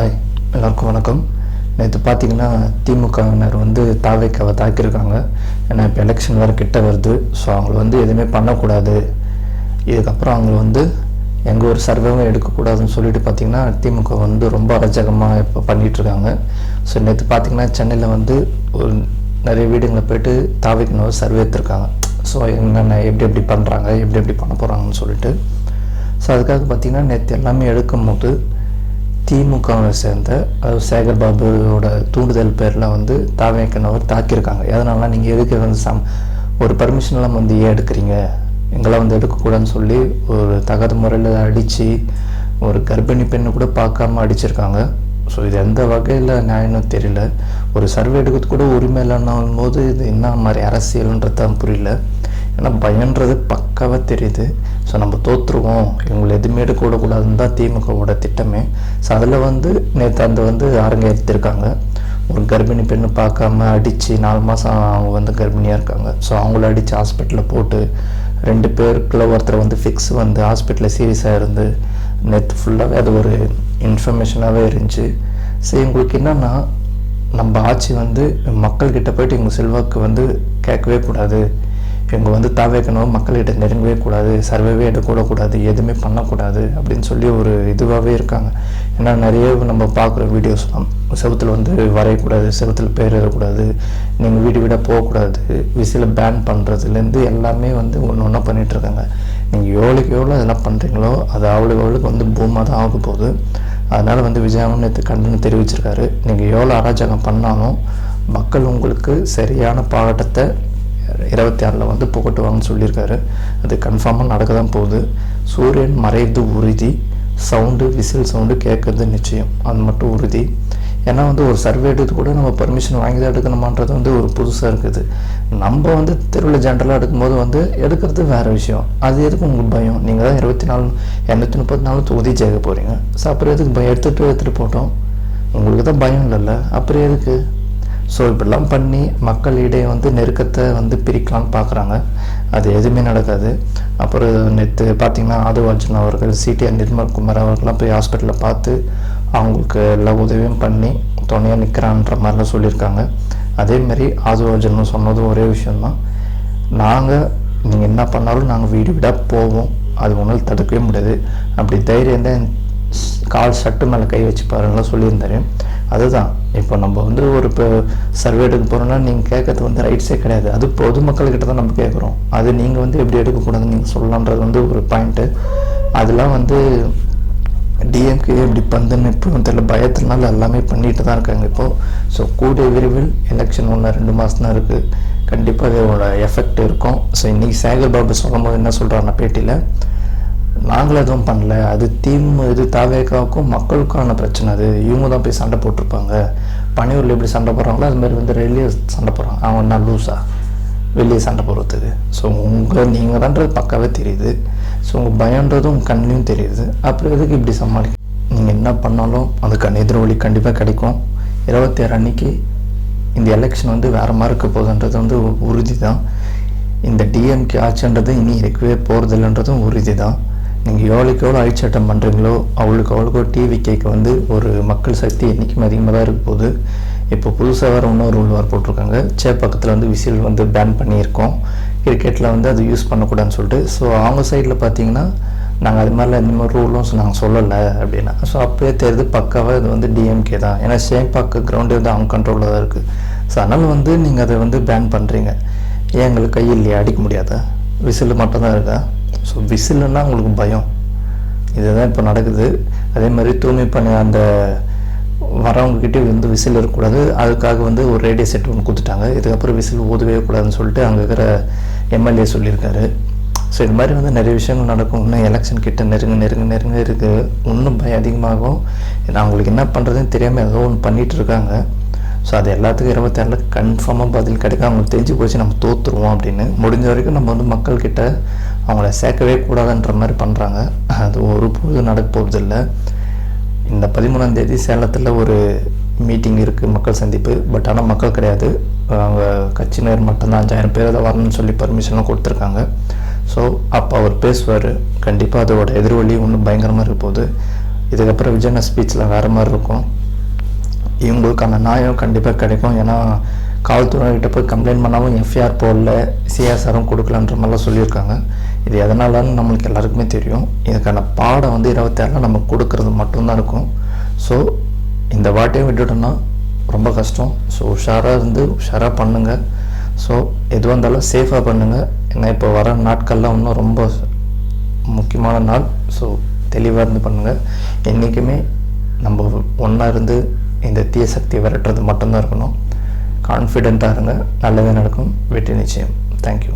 Hi எல்லாருக்கும் வணக்கம். நேற்று பார்த்தீங்கன்னா திமுகவினர் வந்து தாவைக்காவை தாக்கியிருக்காங்க. ஏன்னா இப்போ எலெக்ஷன் வேறு கிட்ட வருது. ஸோ அவங்கள வந்து எதுவுமே பண்ணக்கூடாது. இதுக்கப்புறம் அவங்கள வந்து எங்கள் ஒரு சர்வேவும் எடுக்கக்கூடாதுன்னு சொல்லிட்டு பார்த்தீங்கன்னா திமுக வந்து ரொம்ப அராஜகமாக இப்போ பண்ணிகிட்ருக்காங்க ஸோ நேற்று பார்த்தீங்கன்னா சென்னையில் வந்து ஒரு நிறைய வீடுங்களை போயிட்டு தாவைக்கினவர் சர்வே எடுத்திருக்காங்க. ஸோ என்னென்ன எப்படி எப்படி பண்ணுறாங்க எப்படி எப்படி பண்ண போகிறாங்கன்னு சொல்லிட்டு. ஸோ அதுக்காக பார்த்தீங்கன்னா நேற்று எல்லாமே எடுக்கும் போது திமுகவை சேர்ந்த சேகர் பாபுவோட தூண்டுதல் பேரில் வந்து தாவேக்கனவர் தாக்கியிருக்காங்க. எதனால நீங்கள் எதுக்கு வந்து சம் ஒரு பர்மிஷன் எல்லாம் வந்து ஏன் எடுக்கிறீங்க? எங்களாம் வந்து எடுக்கக்கூடாதுன்னு சொல்லி ஒரு தகாத முறையில் அடித்து ஒரு கர்ப்பிணி பெண்ணை கூட பார்க்காம அடிச்சிருக்காங்க. ஸோ இது எந்த வகையில் நியாயம்னு தெரியல. ஒரு சர்வே எடுக்கிறது கூட உரிமை இல்லைன்னும் போது இது என்ன மாதிரி அரசியல்ன்றது தான் புரியல. ஏன்னா பயன்றது பக்காவாக தெரியுது. ஸோ நம்ம தோற்றுருவோம் இவங்களை எதுவுமே எடுக்கக்கூடாதுன்னு தான் திமுகவோட திட்டமே. ஸோ அதில் வந்து நேற்று அந்த வந்து அரங்கேற்றிருக்காங்க ஒரு கர்ப்பிணி பெண்ணு பார்க்காம அடித்து நாலு மாதம் அவங்க வந்து கர்ப்பிணியாக இருக்காங்க. ஸோ அவங்கள அடித்து ஹாஸ்பிட்டலில் போட்டு ரெண்டு பேருக்குள்ள ஒருத்தர் வந்து ஃபிக்ஸ் வந்து ஹாஸ்பிட்டலில் சீரியஸாக இருந்து நேற்று ஃபுல்லாகவே அது ஒரு இன்ஃபர்மேஷனாகவே இருந்துச்சு. ஸோ எங்களுக்கு என்னென்னா நம்ம ஆட்சி வந்து மக்கள்கிட்ட போயிட்டு இவங்க செல்வாக்கு வந்து கேட்கவே கூடாது. இவங்க வந்து தாவேக்கணும் மக்கள்கிட்ட நெருங்கவே கூடாது சர்வேவே எடுக்கக்கூடாது எதுவுமே பண்ணக்கூடாது அப்படின்னு சொல்லி ஒரு இதுவாகவே இருக்காங்க. ஏன்னா நிறைய நம்ம பார்க்குற வீடியோஸ்லாம் செவத்தில் வந்து வரையக்கூடாது செவத்தில் பேர் எழுதக்கூடாது நீங்கள் வீடு வீடாக போகக்கூடாது விசில பேன் பண்ணுறதுலேருந்து எல்லாமே வந்து ஒன்று ஒன்றா பண்ணிகிட்ருக்காங்க நீங்கள் எவ்வளோக்கு எவ்வளோ அதெல்லாம் பண்ணுறீங்களோ அது அவ்வளோக்கு அவ்வளோக்கு வந்து பூமாக தான் ஆக போகுது. அதனால் வந்து விஜயாவும் நேற்று கண்டனம் தெரிவிச்சிருக்காரு. நீங்கள் எவ்வளோ அராஜகம் பண்ணாலும் மக்கள் உங்களுக்கு சரியான பாராட்டத்தை இருபத்தி ஆறில் வந்து புகட்டுவாங்கன்னு சொல்லியிருக்காரு. அது கன்ஃபார்மாக நடக்க தான் போகுது. சூரியன் மறைவது உறுதி. சவுண்டு விசில் சவுண்டு கேட்கறது நிச்சயம். அது மட்டும் உறுதி. ஏன்னா வந்து ஒரு சர்வே எடுத்து கூட நம்ம பர்மிஷன் வாங்கி தான் எடுக்கணுமான்றது வந்து ஒரு புதுசாக இருக்குது. நம்ம வந்து தெருவில் ஜென்ரலாக எடுக்கும்போது வந்து எடுக்கிறது வேறு விஷயம். அது எதுக்கு உங்களுக்கு பயம்? நீங்கள் தான் இருபத்தி நாலு இரநூத்தி முப்பத்தி நாலு தொகுதி ஜெயிக்க போகிறீங்க ஸோ அப்புறம் எதுக்கு பயம்? எடுத்துகிட்டு எடுத்துகிட்டு போட்டோம். உங்களுக்கு தான் பயம் இல்லைல்ல. அப்புறம் எதுக்கு? ஸோ இப்படிலாம் பண்ணி மக்களிடையே வந்து நெருக்கத்தை வந்து பிரிக்கலாம்னு பார்க்குறாங்க. அது எதுவுமே நடக்காது. அப்புறம் நேற்று பார்த்தீங்கன்னா ஆதவாஜன் அவர்கள் சிடிஆர் நிர்மல்குமார் அவர்கள்லாம் போய் ஹாஸ்பிட்டலில் பார்த்து அவங்களுக்கு எல்லா உதவியும் பண்ணி துணையாக நிற்கிறான்ற மாதிரிலாம் சொல்லியிருக்காங்க. அதேமாரி ஆதவாஜன் சொன்னதும் ஒரே விஷயந்தான் நாங்கள் நீங்கள் என்ன பண்ணாலும் நாங்கள் வீடு வீடாக போவோம். அது ஒன்றும் தடுக்கவே முடியாது. அப்படி தைரியம் தான் கால் சட்டு மேலே கை வச்சு பாருங்களாம் சொல்லியிருந்தாரு. அதுதான். இப்போ நம்ம வந்து ஒரு இப்போ சர்வே எடுக்க போகிறோம்னா நீங்கள் கேட்கறது வந்து ரைட்ஸே கிடையாது. அது பொதுமக்கள்கிட்ட தான் நம்ம கேட்குறோம். அது நீங்கள் வந்து எப்படி எடுக்கக்கூடாதுன்னு நீங்கள் சொல்லலான்றது வந்து ஒரு பாயிண்ட்டு அதெல்லாம் வந்து டிஎம்கே இப்படி பண்ணுன்னு இப்போ தெரியல பயத்தினால எல்லாமே பண்ணிட்டு தான் இருக்காங்க இப்போது ஸோ கூடிய விரைவில் எலெக்ஷன் ஒன்று ரெண்டு மாதம் தான் இருக்குது கண்டிப்பாக இதோட எஃபெக்ட் இருக்கும். ஸோ இன்றைக்கி சேகர் பாபு சொல்லும் போது என்ன சொல்கிறாருன்னா பேட்டியில் நாங்களும் எதுவும் பண்ணல. அது தீம் இது தாவேக்காவுக்கும் மக்களுக்கான பிரச்சனை அது. இவங்க தான் போய் சண்டை போட்டிருப்பாங்க. பனையூரில் எப்படி சண்டை போடுறாங்களோ அது மாதிரி வந்து வெளியே சண்டை போடுறாங்க. அவன் என்ன லூஸா வெளியே சண்டை போடுறதுக்கு. ஸோ உங்கள் நீங்கள் தான்றது பக்காவே தெரியுது. ஸோ உங்கள் பயன்றதும் உங்கள் கண்ணிலையும் தெரியுது. அப்புறம் எதுக்கு இப்படி சமாளி நீங்கள் என்ன பண்ணாலும் அதுக்கான எதிர்வழி கண்டிப்பாக கிடைக்கும். இருபத்தி ஆறு அன்னைக்கு இந்த எலெக்ஷன் வந்து வேறு மாதிரி இருக்க போகுதுன்றது வந்து உறுதி தான் இந்த டிஎம்கே ஆட்சின்றது இனி இருக்கவே போகிறதில்லன்றதும் உறுதி தான் நீங்கள் எவ்வளோக்கு எவ்வளோ அழிச்சாட்டம் பண்ணுறீங்களோ அவளுக்கு அவ்வளோக்கு டிவி கேட்க வந்து ஒரு மக்கள் சக்தி என்றைக்கும் அதிகமாக தான் இருக்க போகுது. இப்போ புதுசாக வேறு இன்னொரு ரூல் வேறு போட்டிருக்காங்க சேப்பக்கத்தில் வந்து விசில் வந்து பேன் பண்ணியிருக்கோம். கிரிக்கெட்டில் வந்து அது யூஸ் பண்ணக்கூடாதுன்னு சொல்லிட்டு. ஸோ அவங்க சைடில் பார்த்தீங்கன்னா நாங்கள் அது மாதிரிலாம் இந்த மாதிரி ரூலும் நாங்கள் சொல்லலை அப்படின்னா. ஸோ அப்படியே தெரியுது பக்காவாக இது வந்து டிஎம்கே தான். ஏன்னா சேம்பாக்கு கிரவுண்டே வந்து அவங்க கண்ட்ரோலில் தான் இருக்குது ஸோ அதனால் வந்து நீங்கள் அதை வந்து பேன் பண்ணுறீங்க ஏன் எங்களுக்கு கையில் இல்லையா? அடிக்க முடியாதா? விசில் மட்டும்தான் இருக்கா? ஸோ விசில்னா உங்களுக்கு பயம். இதுதான் இப்போ நடக்குது. அதே மாதிரி தூய்மை பண்ணி அந்த வரவங்கக்கிட்டே வந்து விசில் இருக்கக்கூடாது. அதுக்காக வந்து ஒரு ரேடியோ செட் ஒன்று கொடுத்துட்டாங்க. இதுக்கப்புறம் விசில் ஊதவே கூடாதுன்னு சொல்லிட்டு அங்கே இருக்கிற எம்எல்ஏ சொல்லியிருக்காரு. ஸோ இது மாதிரி வந்து நிறைய விஷயங்கள் நடக்கும். இன்னும் எலெக்ஷன் கிட்ட நெருங்க நெருங்க நெருங்க இருக்குது இன்னும் பயம் அதிகமாகும். நான் அவங்களுக்கு என்ன பண்ணுறதுன்னு தெரியாமல் ஏதோ ஒன்று பண்ணிகிட்டு இருக்காங்க. ஸோ அது எல்லாத்துக்கும் இருபத்தேழில் கன்ஃபார்மாக பதில் கிடைக்க அவங்களுக்கு தெரிஞ்சு போச்சு. நம்ம தோற்றுருவோம் அப்படின்னு. முடிஞ்ச வரைக்கும் நம்ம வந்து மக்கள்கிட்ட அவங்கள சேர்க்கவே கூடாதுன்ற மாதிரி பண்ணுறாங்க அது ஒரு பொழுது நடக்க போகிறதில்ல இந்த பதிமூணாம் தேதி சேலத்தில் ஒரு மீட்டிங் இருக்குது மக்கள் சந்திப்பு. பட் ஆனால் மக்கள் கிடையாது. அவங்க கட்சியினர் மட்டும்தான் அஞ்சாயிரம் பேர் அதை வரணும்னு சொல்லி பர்மிஷன்லாம் கொடுத்துருக்காங்க. ஸோ அப்போ அவர் பேசுவார். கண்டிப்பாக அதோட எதிர்வழி ஒன்றும் பயங்கரமாக இருக்க போகுது. இதுக்கப்புறம் விஜயன ஸ்பீச்சில் வேறு மாதிரி இருக்கும். இவங்களுக்கான நியாயம் கண்டிப்பாக கிடைக்கும். ஏன்னா காவல்துறைகிட்ட போய் கம்ப்ளைண்ட் பண்ணாமல் எஃப்ஐஆர் போடல சிஎஸ்ஆரும் கொடுக்கலன்ற மாதிரிலாம் சொல்லியிருக்காங்க. இது எதனாலன்னு நம்மளுக்கு எல்லாருக்குமே தெரியும். இதுக்கான பாடம் வந்து இருபத்தாறில் நம்ம கொடுக்கறது மட்டும்தான் இருக்கும். ஸோ இந்த வாட்டியும் விட்டுட்டோம்னா ரொம்ப கஷ்டம். ஸோ உஷாராக இருந்து உஷாராக பண்ணுங்கள் ஸோ எதுவாக இருந்தாலும் சேஃபாக பண்ணுங்கள் ஏன்னா இப்போ வர நாட்கள்லாம் இன்னும் ரொம்ப முக்கியமான நாள். ஸோ தெளிவாக இருந்து பண்ணுங்கள் என்றைக்குமே நம்ம ஒன்றா இருந்து இந்த தீய சக்தியை விரட்டுறது மட்டும்தான் இருக்கணும். கான்ஃபிடெண்ட்டாக இருங்க. நல்லதே நடக்கும். வெற்றி நிச்சயம். தேங்க்யூ